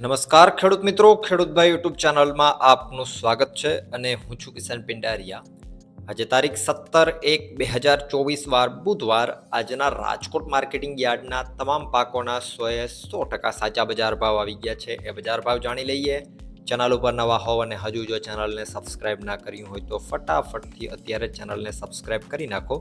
નમસ્કાર ખેડૂત મિત્રો ખેડૂતભાઈ યુટ્યુબ ચેનલમાં આપનું સ્વાગત છે અને હું છું કિશન પિંડારિયા. આજે તારીખ સત્તર એક બે હજાર ચોવીસ વાર બુધવાર આજના રાજકોટ માર્કેટિંગ યાર્ડના તમામ પાકોના સોએ સો ટકા સાચા બજાર ભાવ આવી ગયા છે. એ બજાર ભાવ જાણી લઈએ. ચેનલ ઉપર નવા હોવ અને હજુ જો ચેનલને સબસ્ક્રાઇબ ના કર્યું હોય તો ફટાફટથી અત્યારે ચેનલને સબસ્ક્રાઇબ કરી નાખો.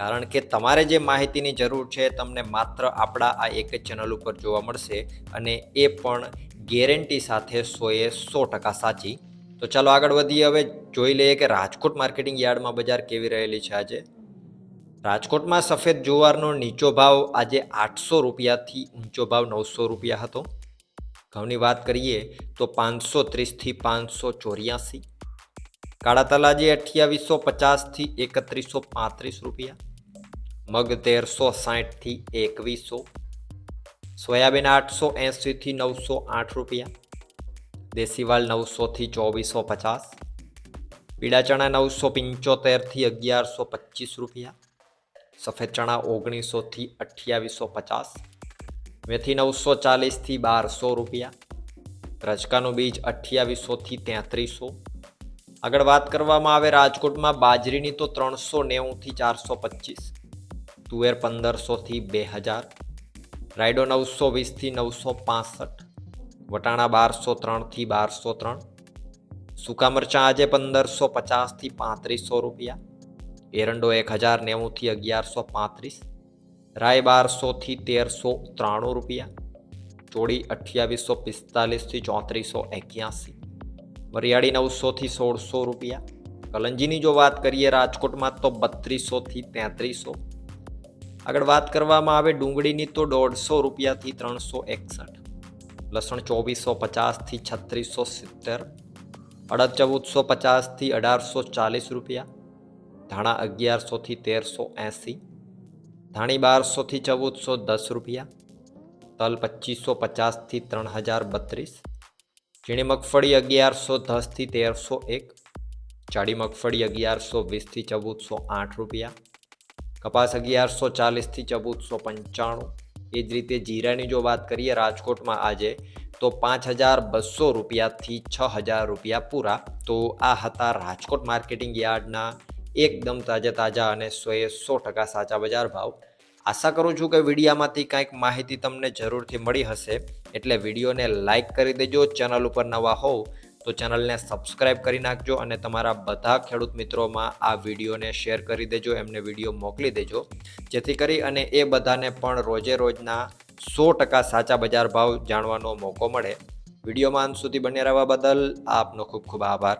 કારણ કે તમારે જે માહિતીની જરૂર છે તમને માત્ર આપણા આ એક જ ચેનલ ઉપર જોવા મળશે અને એ પણ ગેરંટી સાથે સોએ સો ટકા સાચી. તો ચાલો આગળ વધીએ. હવે જોઈ લઈએ કે રાજકોટ માર્કેટિંગ યાર્ડમાં બજાર કેવી રહેલી છે આજે. રાજકોટમાં સફેદ જુવારનો નીચો ભાવ આજે આઠસો રૂપિયાથી ઊંચો ભાવ નવસો રૂપિયા હતો. ઘઉંની વાત કરીએ તો પાંચસો ત્રીસથી પાંચસો ચોર્યાસી. કાળા તલાજી અઠ્યાવીસો પચાસથી એકત્રીસો પાંત્રીસ રૂપિયા. મગ તેરસો સાઠથી એકવીસો. સોયાબીન આઠસો એંશીથી નવસો આઠ રૂપિયા, દેશીવાલ નવસોથી ચોવીસો પચાસ પીળા ચણા નવસો પંચોતેરથી અગિયારસો પચીસ રૂપિયા, સફેદ ચણા ઓગણીસોથી અઠ્યાવીસો પચાસ, મેથી નવસો ચાલીસથી બારસો રૂપિયા, રજકાનું બીજ અઠ્યાવીસોથી તેત્રીસો. આગળ વાત કરવામાં આવે રાજકોટમાં બાજરીની તો ત્રણસો નેવુંથી ચારસો પચીસ, તુવેર પંદરસોથી બે હજાર રાયડો નવસો વીસથી નવસો પાસઠ, વટાણા બારસો ત્રણથી બારસો ત્રણ, સૂકા મરચાં આજે પંદરસો પચાસથી પાંત્રીસો રૂપિયા, એરંડો એક હજાર નેવુંથી અગિયારસો પાંત્રીસ રાય બારસોથી તેરસો ત્રાણું રૂપિયા, ચોળી અઠ્યાવીસો પિસ્તાલીસથી ચોત્રીસો એક્યાસી, વરિયાળી નવસોથી સોળસો રૂપિયા, કલંજીની જો વાત કરીએ રાજકોટમાં તો બત્રીસોથી તેત્રીસો આગળ વાત કરવામાં આવે, ડુંગળીની તો દોઢસો રૂપિયાથી ત્રણસો એકસઠ. લસણ ચોવીસો પચાસથી છત્રીસો સિત્તેર. અડદ ચૌદસો પચાસથી અઢારસો ચાલીસ રૂપિયા. ધાણા અગિયારસોથી તેરસો એંસી. ધાણી બારસોથી ચૌદસો દસ રૂપિયા. તલ પચીસો પચાસથી ત્રણ હજાર બત્રીસ. ઝીણી મગફળી અગિયારસો દસથી તેરસો એક. જાડી મગફળી અગિયારસો વીસથી ચૌદસો આઠ રૂપિયા. કપાસ અગિયારસો ચાલીસથી ચૌદસો પંચાણું. એ જ રીતે જીરાની જો વાત કરીએ રાજકોટમાં આજે, તો પાંચ હજાર બસો રૂપિયાથી છ હજાર રૂપિયા પૂરા. તો આ હતા રાજકોટ માર્કેટિંગ યાર્ડના એકદમ તાજા તાજા અને સોએ સો ટકા સાચા બજાર ભાવ. આશા કરું છું કે વિડીયામાંથી કાંઈક માહિતી તમને જરૂરથી મળી હશે. એટલે વિડીયોને લાઇક કરી દેજો, ચેનલ ઉપર નવા હોવ તો ચેનલને સબસ્ક્રાઇબ કરી નાખજો અને તમારા બધા ખેડૂત મિત્રોમાં આ વિડીયોને શેર કરી દેજો, એમને વીડિયો મોકલી દેજો. જેથી કરી અને એ બધાને પણ રોજે રોજના સો ટકા સાચા બજાર ભાવ જાણવાનો મોકો મળે. વિડીયોમાં અંત સુધી બન્યા રહેવા બદલ આપનો ખૂબ ખૂબ આભાર.